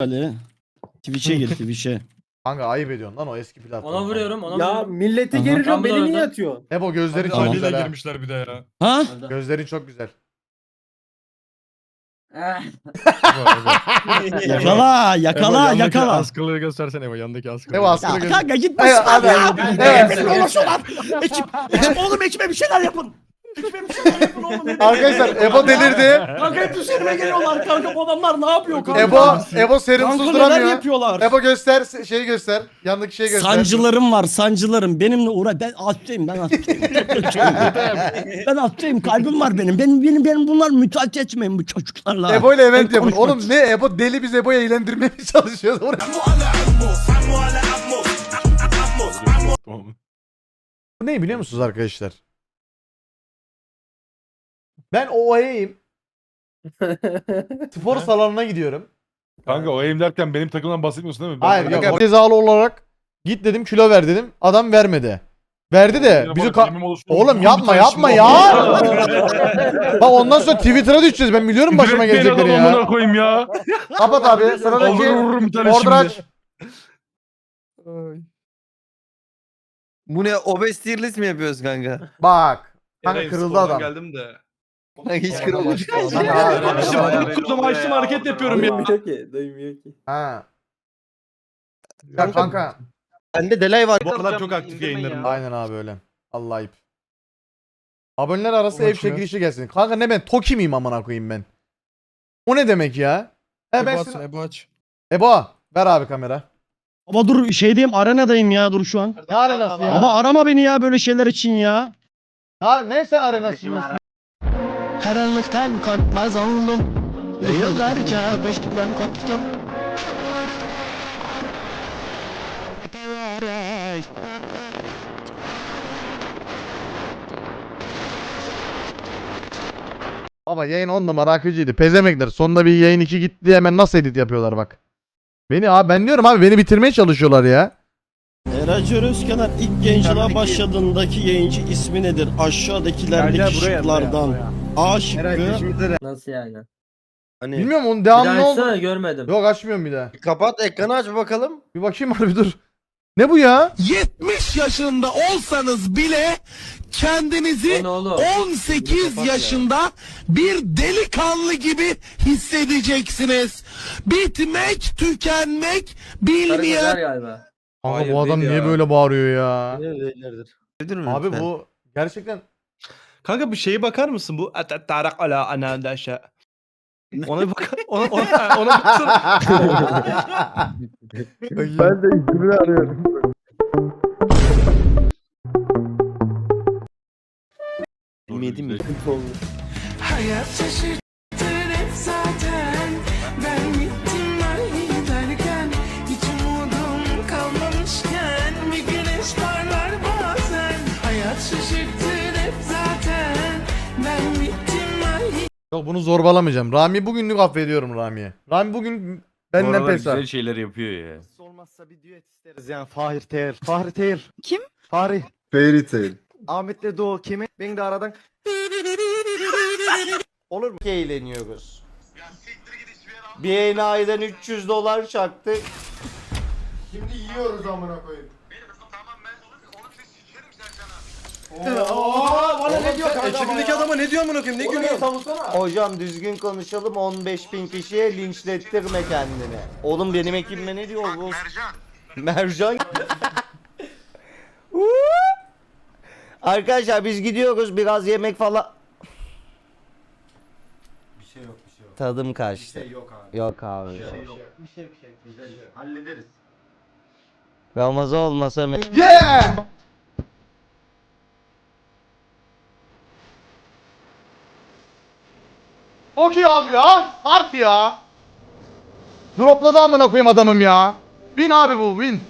Ali. Twitch'e gir Twitch'e. Kanka ayıp ediyorsun lan o eski platform. Ona vuruyorum ona Ya vuruyorum. millete Aha. Tam beni niye atıyor? Ebo gözlerin çok güzel ha. girmişler bir de ya. Ha? Gözlerin çok güzel. Eh, Yakala yakala yakala. Askılığı göstersene Ebo yandaki askılığı. Ebo askılı Ya göz. kanka gitme Evet, abi ya. evet, evet. Ekip. Ekip, ekip oğlum ekibe bir şeyler yapın. Yapın oğlum. Arkadaşlar Ebo delirdi. Kanka hep üzerime geliyorlar kanka bu adamlar ne yapıyor kanka? Ebo Ebo serumsuz Kanka neler duramıyor. yapıyorlar? Ebo göster şeyi göster. Yandaki şeyi göster. Sancılarım var sancılarım. Benimle uğra ben hastayım ben hastayım. ben hastayım kalbim var benim. Benim benim, benim bunlar müteahhit etmeyin bu çocuklarla. Ebo ile event Ben yapın. Oğlum ne Ebo deli biz Ebo'yu eğlendirmeye mi çalışıyoruz? Oraya- Bu ne biliyor musunuz arkadaşlar? Ben OA'yim. Spor salonuna gidiyorum. Kanka o eğim derken benim takımdan bahsetmiyorsun değil mi? Ben- Hayır yok. Cezalı olarak git dedim kilo ver dedim. Adam vermedi. Verdi de Yine bizi bak, ka- yemin olsun- Oğlum Bir yapma tane yapma şimdi ya. oldu. Bak ondan sonra Twitter'a düşeceğiz. Ben biliyorum başıma Direkt beni gelecekleri adam ya. amına koyayım ya. Kapat abi. Olur Sıradaki vururum bir tane. Bu ne obez tier list mi yapıyoruz kanka? Bak. Kanka Eray, kırıldı spordan adam. Geldim de. Hiç kırılmadı. Açtım açtım açtım hareket yapıyorum ya. Duymuyor ki. Duymuyor ki. Ha. Ya kanka. Bende delay var. Bu aralar çok aktif yayınlarım. Aynen abi öyle. Allah ayıp. Aboneler arası ev çekilişi gelsin. Kanka ne ben Toki miyim amına koyayım ben? O ne demek ya? E ben Ebo atsın Ebo aç. Ebo ver abi kamera. Ama dur şeydeyim arenadayım ya dur şu an. Ne arenası ya? Ama arama beni ya böyle şeyler için ya. Ha, ne sen arenası? Karanlıktan korkmaz oldum. Yıllarca beşikten korktum. Baba yayın 10 numara akıcıydı. Pezemekler. Sonunda bir yayın 2 gitti hemen nasıl edit yapıyorlar bak. Beni abi ben diyorum abi beni bitirmeye çalışıyorlar ya. Eracan Özkenar ilk yayıncılığa başladığındaki yayıncı ismi nedir? Aşağıdakilerdeki şıklardan. A şıkkı. Nasıl yani? Hani Bilmiyorum onun devamı ne oldu? açsana görmedim. Yok açmıyorum bir daha. kapat ekranı aç bakalım. Bir bakayım abi dur. Ne bu ya? 70 yaşında olsanız bile kendinizi O ne oğlum? 18 yaşında bir delikanlı gibi hissedeceksiniz. Bitmek, tükenmek Karı bilmeyen güzel galiba. Kanka Hayır, bu adam değil niye ya. böyle bağırıyor ya? Nedir mi Abi bu gerçekten Kanka bir şeye bakar mısın bu? Tarak ala anandaşa. Ona bir bak. Ona, ona, ona baksana. ben de ismini arıyorum. Bilmediğim mi? Hayat Yok bunu zorbalamayacağım. Rami bugünlük affediyorum Rami'ye. Rami bugün benden pes var. şeyler yapıyor ya. Olmazsa bir düet isteriz yani Fahir Teğer. Fahri Teğer. Kim? Fahri. Fairy Tail. Ahmet'le Doğu kimi? Ben de aradan Olur mu? Eğleniyoruz. Bir enayiden 300 dolar çaktık. Şimdi yiyoruz amına koyayım. bana ne diyor kanka? Ekibindeki adama ne diyor amına koyayım? Ne gülüyorsun? Hocam düzgün konuşalım 15 bin kişiye linçlettirme kendini. Oğlum benim ekibime ne diyor bu? Mercan. Mercan. Arkadaşlar biz gidiyoruz biraz yemek falan. Bir şey yok bir şey yok. Tadım kaçtı. yok abi. Yok abi. Bir şey yok. Bir şey bir şey. Güzel. Hallederiz. Ramazan olmasa me- Yeah! Okey abi ya. Harp ya. Dropladı amına koyayım adamım ya. Win abi bu win.